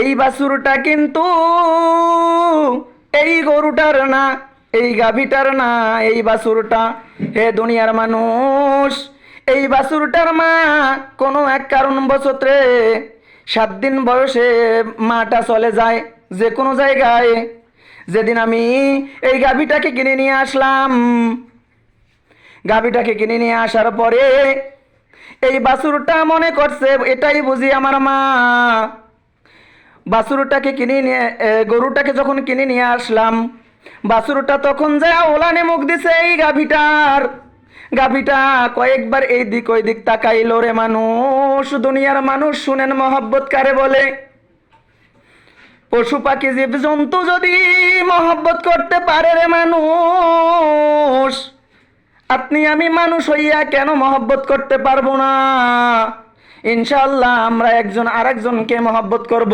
এই বাসুরটা কিন্তু এই গরুটার না, এই গাভীটার না, এই বাসুরটা। হে দুনিয়ার মানুষ, এই বাসুরটার মা কোনো এক কারণ বছরে সাত দিন বয়সে মাটা চলে যায় যে কোনো জায়গায়। যেদিন আমি এই গাভীটাকে কিনে নিয়ে আসলাম, গাভীটাকে কিনে নিয়ে আসার পরে এই বাসুরটা মনে করছে, এটাই বুঝি আমার মা। বাছুরটাকে কিনে নিয়ে গরুটাকে যখন কিনে নিয়ে আসলাম বাছুরটা তখন যা ওলানে মুখ দিছে এই গাভীটার। গাভীটা কয়েকবার এই দিক ওই দিক তাকাইলো রে মানুষ, দুনিয়ার মানুষ শুনেন মহব্বত কারে বলে? পশু পাখি জীব জন্তু যদি মহব্বত করতে পারে রে মানুষ, আপনি আমি মানুষ হইয়া কেন মহব্বত করতে পারব না? ইনশাল্লাহ আমরা একজন আরেকজনকে মহব্বত করব।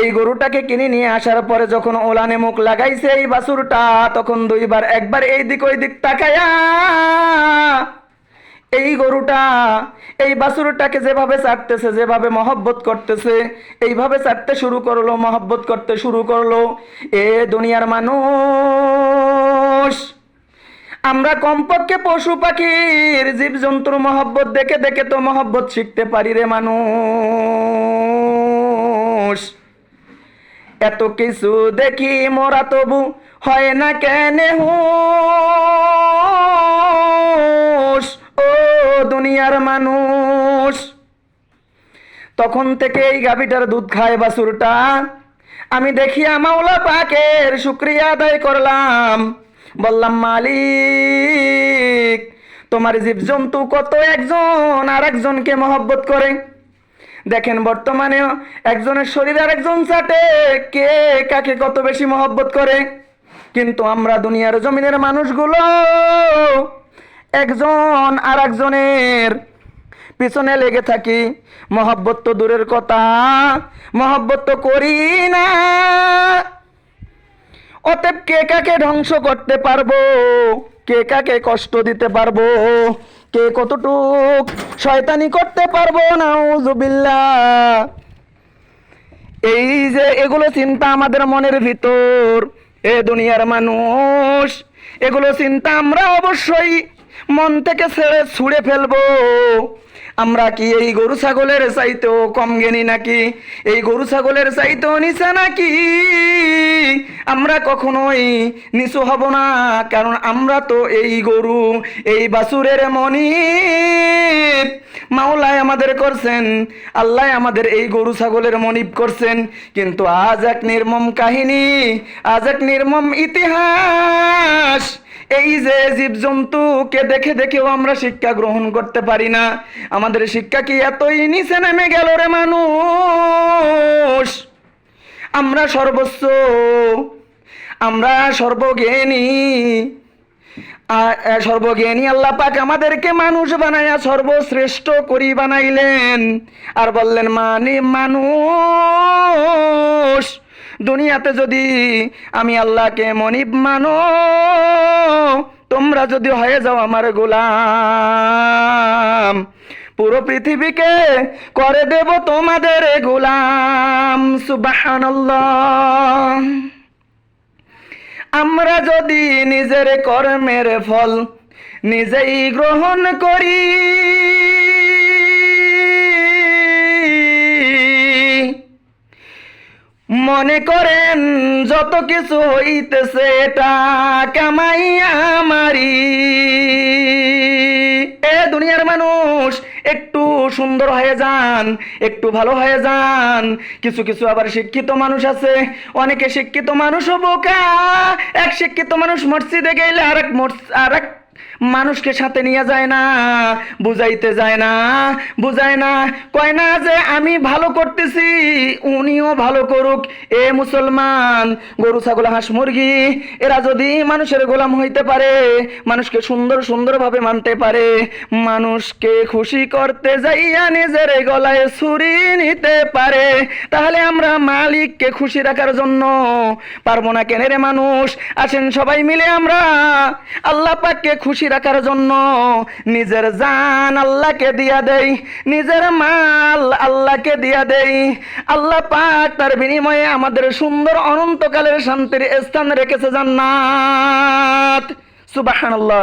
এই গরুটাকে কিনে নিয়ে আসার পরে যখন ওলানে মুখ লাগাইছে এই বাছুরটা তখন দুইবার একবার এই দিক ওই দিক তাকায়া এই গরুটা, এই বাছুরটাকে যেভাবে চাটতেছে, যেভাবে মহব্বত করতেছে, এইভাবে চাটতে শুরু করল, মহব্বত করতে শুরু করল, এ দুনিয়ার মানুষ। আমরা কমপক্ষে পশু পাখির জীবজন্তুর মহব্বত দেখে দেখে তো মহব্বত শিখতে পারি রে মানুষ। এত কিছু দেখি মোরা তবু হয় না কেন হুশ? ও দুনিয়ার মানুষ। তখন থেকে এই গাভীটার দুধ খায় বাছুরটা আমি দেখি মাওলা পাকের শুক্রিয়া আদায় করলাম। বললাম, মালিক, তোমার জীবজন্তু কত একজন আর একজনকে মহব্বত করে। দেখেন বর্তমানে একজনের শরীর আর একজন চাটে কে কাকে কত বেশি মহব্বত করে? কিন্তু আমরা দুনিয়ার জমিনের মানুষগুলো, একজন আর একজনের পিছনে লেগে থাকি। মহব্বত তো দূরের কথা, মহব্বত তো করি না। অতএব কে কাকে ধ্বংস করতে পারব? কে কাকে কষ্ট দিতে পারব? কে কতটুক শয়তানি করতে পারব না এই যে এগুলো চিন্তা আমাদের মনের ভিতর, এ দুনিয়ার মানুষ, এগুলো চিন্তা আমরা অবশ্যই মন থেকে ছেড়ে ছুঁড়ে ফেলব। আমরা কি এই গরু ছাগলের চাইতেও কম জ্ঞানী নাকি? এই গরু ছাগলের চাইতেও নিচে নাকি? আমরা কখনোই নিচু হব না, কারণ আমরা তো এই গরু, এই বাসুরের মনি মাওলায় আমাদের করছেন, আল্লাহ আমাদের এই গরু ছাগলের মনিব করছেন। কিন্তু আজ এক নির্মম কাহিনী, আজ এক নির্মম ইতিহাস। এই যে জীবজন্তুকে দেখে দেখেও আমরা শিক্ষা গ্রহণ করতে পারি না। আমাদের শিক্ষা কি এতই নিচে নেমে গেল রে মানুষ? আমরা সর্বস্ব, আমরা সর্বজ্ঞানী। সর্বজ্ঞানী আল্লাহ পাক আমাদেরকে মানুষ বানায়া সর্বশ্রেষ্ঠ করি বানাইলেন। আর বললেন মানে মানুষ? দুনিয়াতে যদি আমি আল্লাহকে মনিব মানো, তোমরা যদি হয়ে যাও আমার গোলাম, পুরো পৃথিবীকে করে দেব তোমাদের গোলাম, সুবাহানাল্লাহ। আমরা যদি নিজের কর্মের ফল নিজেই গ্রহণ করি মনে করেন যত কিছু হইতেছে এটা কামাই আমারি এ দুনিয়ার মানুষ, একটু সুন্দর হয়ে যান, একটু ভালো হয়ে যান। কিছু কিছু আবার শিক্ষিত মানুষ আছে, অনেকে শিক্ষিত মানুষও বোকা। এক শিক্ষিত মানুষ মসজিদে গেলে আর আরেক মস- আরেক মানুষকে সাথে নিয়ে যায় না, বুঝাইতে যায় না, বুঝায় না। কয় না যে আমি ভালো করতেছি, উনিও ভালো করুক। এ মুসলমান, গরু, ছাগল, হাঁস, মুরগি, এরা যদি মানুষের গোলাম হইতে পারে, মানুষকে সুন্দর, সুন্দরভাবে মানতে পারে, মানুষকে খুশি করতে যাইয়া নিজের গলায় ছুরি নিতে পারে, তাহলে আমরা মালিককে খুশি রাখার জন্য পারব না কেন রে মানুষ? আসেন সবাই মিলে আমরা আল্লাহ পাককে খুশি খুশি রাখার জন্য নিজের জান আল্লাহকে দিয়া দেই, নিজের মাল আল্লাহকে দিয়া দেই। আল্লাহ পাক তার বিনিময়ে আমাদের সুন্দর অনন্তকালের শান্তির স্থান রেখেছে জান্নাত। সুবহানাল্লাহ।